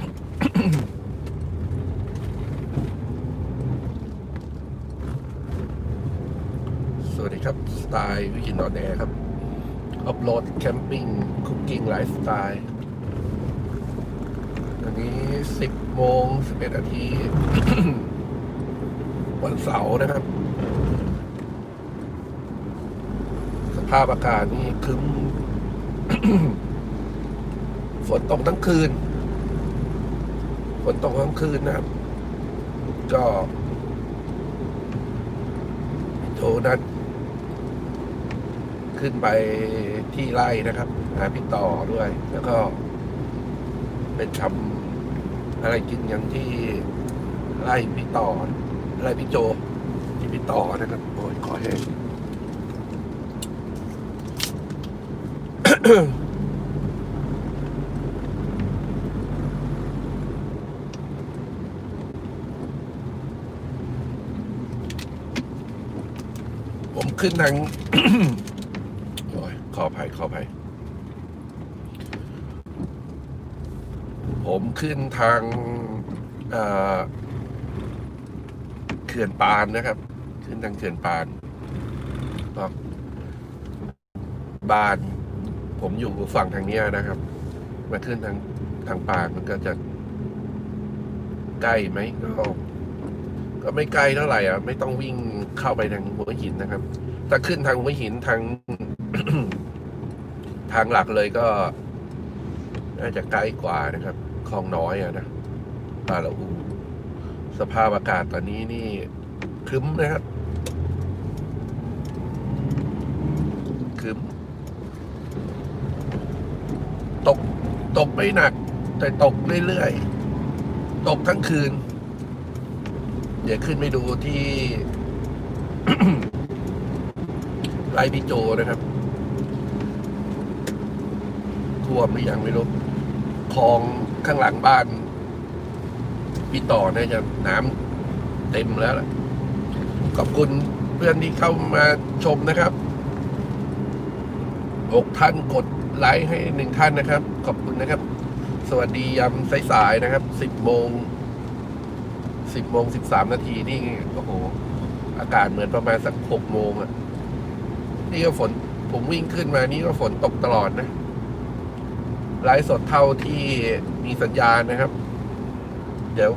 สวัสดีครับ สไตล์วิกินออนแอร์ครับ อัพโหลดแคมปิ้ง คุกกิ้งไลฟ์สไตล์อันนี้ 10โมง11นาทีวันเสาร์นะครับ สภาพอากาศนี่คึ้มฝนตกทั้งคืน นตกทั้งคืนนะครับ ก็โทรนัดขึ้นไปที่ไร่นะครับหาพี่ต่อด้วย แล้วก็เป็นทำอะไรกินอย่างที่ไร่พี่ต่อไร่พี่โจที่พี่ต่อนะครับโอ้ยขอแห้ง ขึ้นทางโอ้ยขออภัยขออภัย ผมขึ้นทางเขื่อนปานนะครับ ขึ้นทางเขื่อนปานบ้าน ผมอยู่ฝั่งทางเนี้ยนะครับ มาขึ้นทางทางปานมันก็จะใกล้ไหมก็ ก็ไม่ไกลเท่าไหร่อะ ไม่ต้องวิ่งเข้าไปทางหัวหินนะครับ ถ้าขึ้นทางหัวหินทางทางหลักเลยก็ น่าจะใกล้กว่านะครับคลองน้อยอะนะปาละอู สภาพอากาศตอนนี้นี่ครึ้มนะครับครึ้มตกตกไม่หนัก แต่ตกเรื่อยๆ ตกทั้งคืน เดี๋ยวขึ้นไปดูที่ไรพี่โจนะครับท่วมหรือยังไม่รู้คลองข้างหลังบ้าน พี่ต่อน่าจะน้ำเต็มแล้วล่ะขอบคุณเพื่อนที่เข้ามาชมนะครับหกท่านกดไลค์ให้หนึ่งท่านนะครับ ขอบคุณนะครับ สวัสดียามสายๆนะครับสิบโมง สิบโมงสิบสามนาทีนี่โอ้โห อากาศเหมือนประมาณสักหกโมงอะ่ะ นี่ก็ฝนผมวิ่งขึ้นมานี่ก็ฝนตกตลอดนะไลฟ์สดเท่าที่มีสัญญาณนะครับ เดี๋ยว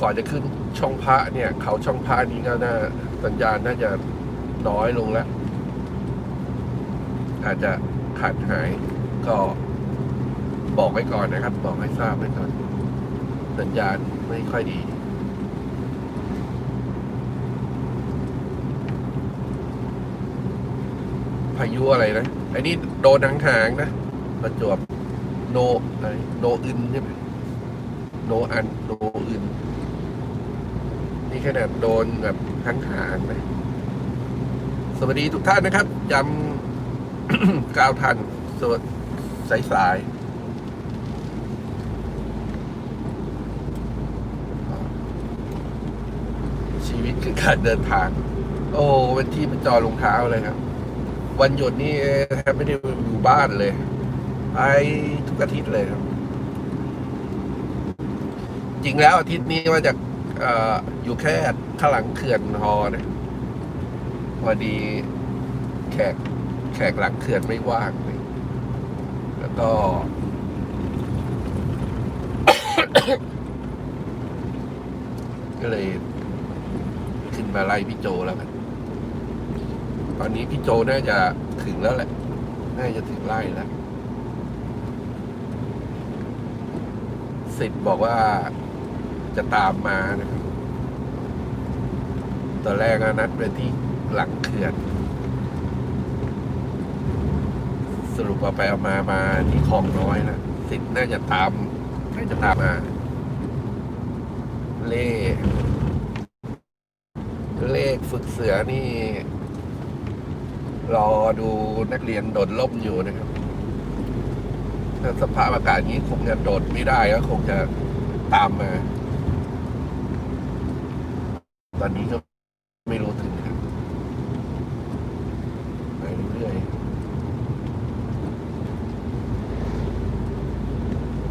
ก่อนจะขึ้นช่องพระเนี่ย เขาช่องพระนี้ก็น่าสัญญาณน่าจะน้อยลงแล้ว อาจจะขาดหายก็บอกไว้ก่อนนะครับ บอกให้ทราบไว้ก่อนสัญญาณ ไม่ค่อยดี พายุอะไรนะไอ้นี่โดนหางหางนะ ประจวบโนอะไรโนอึนใช่ไหมโนอันโนอึน นี่ขนาดโดนแบบหางหางนะสวัสดีทุกท่านนะครับยำก้าวทันสวัสดีสายสายๆชี วิตคือการเดินทาง โอ้เป็นที่ประจอรองเท้าเลยครับ วันหยุดนี่แทบไม่ได้อยู่บ้านเลยไปทุกอาทิตย์เลยครับ จริงแล้วอาทิตย์นี้ว่าจะเอ่อยู่แค่ข้างหลังเขื่อนฮอนะพอดีแขกแขกหลังเขื่อนไม่ว่างเลยแล้วก็ ก็เลย มาไล่พี่โจแล้วกันตอนนี้พี่โจน่าจะถึงแล้วแหละ น่าจะถึงไล่แล้วสิทธิ์บอกว่าจะตามมานะครับ ตอนแรกนัดไปที่หลังเขื่อน สรุปว่าไปเอามามาที่คลองน้อยนะสิทธิ์น่าจะตาม น่าจะตามมา เล่ เลขฝึกเสือนี่ รอดูนักเรียนโดดล่มอยู่นะครับถ้าสภาพอากาศนี้คงจะโดดไม่ได้ก็คงจะตามมา ตอนนี้ก็ไม่รู้ถึงครับไปเรื่อย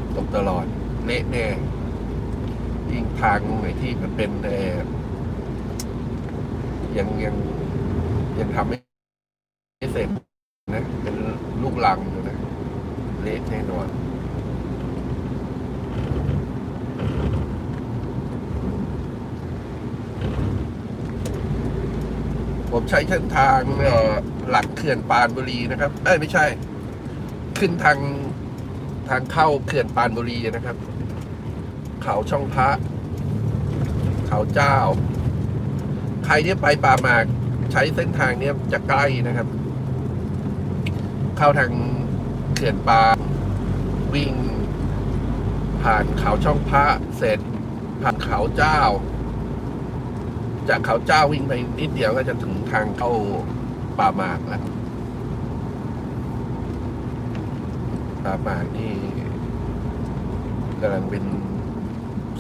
ๆตกตลอด เละแน่ยิ่งทางไหนที่มันเป็นเออ ยังยังยังทำไม่ไม่เสร็จนะ เป็นลูกลังอยู่นะ เละแน่นอนผมใช้เส้นทางหลักเขื่อนปานบุรีนะครับเอ้ไม่ใช่ ขึ้นทางทางเข้าเขื่อนปานบุรีนะครับ เขาช่องพระ เขาเจ้า ใครที่ไปป่าหมากใช้เส้นทางเนี้ยจะใกล้นะครับ เข้าทางเขื่อนปาวิ่ง ผ่านเขาช่องพระเสร็จ ผ่านเขาเจ้า จากเขาเจ้าวิ่งไปนิดเดียวก็จะถึงทางเข้าป่าหมากแล้วป่าหมากนี่กำลังเป็น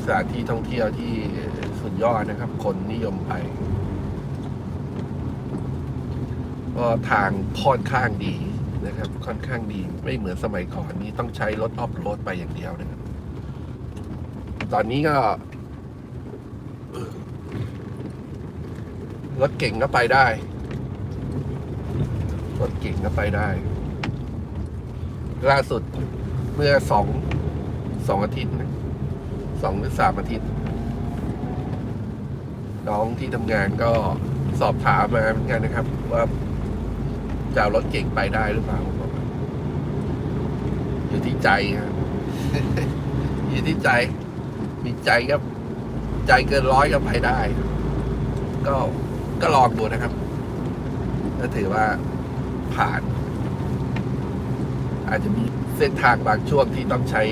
สถานที่ท่องเที่ยวที่สุดยอดนะครับ คนนิยมไป ก็ทางค่อนข้างดีนะครับค่อนข้างดีไม่เหมือนสมัยก่อนนี้ต้องใช้รถออฟโรดไปอย่างเดียวนะครับตอนนี้ก็รถเก่งก็ไปได้รถเก่งก็ไปได้ ล่าสุดเมื่อสองสองอาทิตย์นะสองหรือสามอาทิตย์ น้องที่ทำงานก็สอบถามมาเหมือนกันนะครับ ว่า จะเอารถเก่งไปได้หรือเปล่าผมบอกว่าอยู่ที่ใจครับอยู่ที่ใจ มีใจก็ใจเกินร้อยก็ไปได้ ก็ก็ลองดูนะครับก็ถือว่าผ่าน อาจจะมีเส้นทางบางช่วงที่ต้องใช้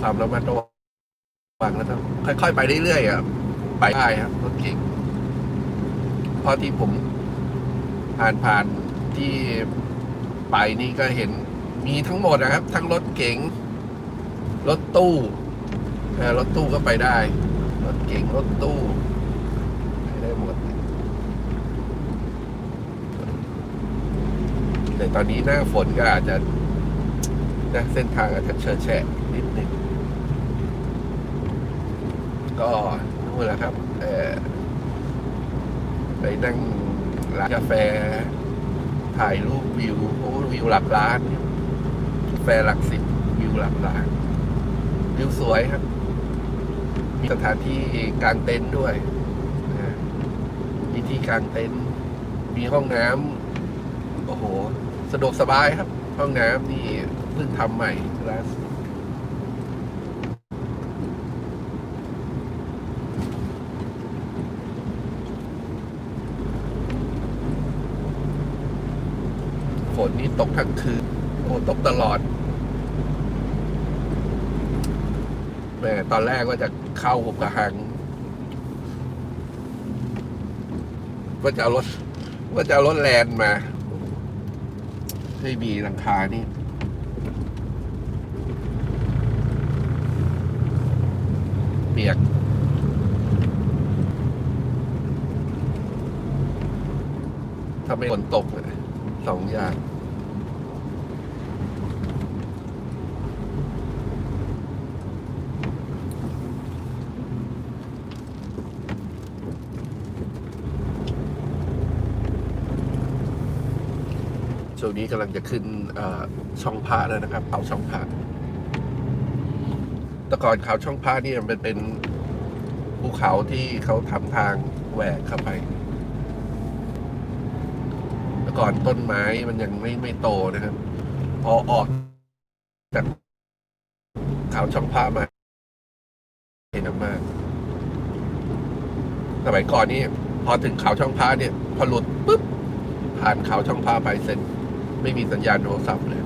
ความระมัดระวังแล้วต้องค่อยๆไปเรื่อยๆอะไปได้ครับรถเก่งเพราะที่ผม ผ่านผ่านที่ไปนี่ก็เห็นมีทั้งหมดนะครับ ทั้งรถเก๋งรถตู้เออรถตู้ก็ไปได้ รถเก๋งรถตู้ไปได้หมด แต่ตอนนี้หน้าฝนก็อาจจะนะเส้นทางอาจจะเฉอะแฉะนิดหนึ่งก็นู่นแหละครับเออไปนั่ง ร้านกาแฟ ถ่ายรูปวิวโอ้วิวหลักล้านกาแฟหลักสิบวิวหลักล้านวิวสวยครับ มีสถานที่กางเต็นท์ด้วยมีที่กางเต็นท์มีห้องน้ำโอ้โห สะดวกสบายครับ ห้องน้ำนี่เพิ่งทำใหม่ล่าสุดฝ นนี่ตกทั้งคืนโอ้ตกตลอดแม่ตอนแรกว่าจะเข้าหกกระหัง ว่าจะเอารถ ว่าจะเอารถแลนด์มาไม่มีหลังคานี่เปียกถ้าไม่ฝนตกเลยสองอย่าง ช่วงนี้กำลังจะขึ้นช่องพระแล้วนะครับเขาช่องพระแต่ก่อนเขาช่องพระเนี่ยมันเป็นภูเขาที่เขาทำทางแหวกเข้าไปแต่ก่อนต้นไม้มันยังไม่ไม่โตนะครับ พอออกจากเขาช่องพระมาเห็นมากสมัยก่อนนี่พอถึงเขาช่องพระเนี่ย พอหลุดปุ๊บผ่านเขาช่องพระไปเสร็จ ไม่มีสัญญาณโทรศัพท์เลย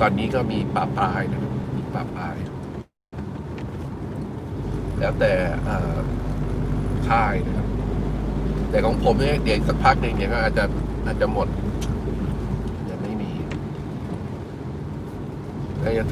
ตอนนี้ก็มีป่าปลายนะมีป่าปลาย แล้วแต่ค่ายนะครับ แต่ของผมเนี่ยเดี๋ยวสักพักหนึ่งเนี่ยก็อาจจะอาจจะหมดยังไม่มีก็จะ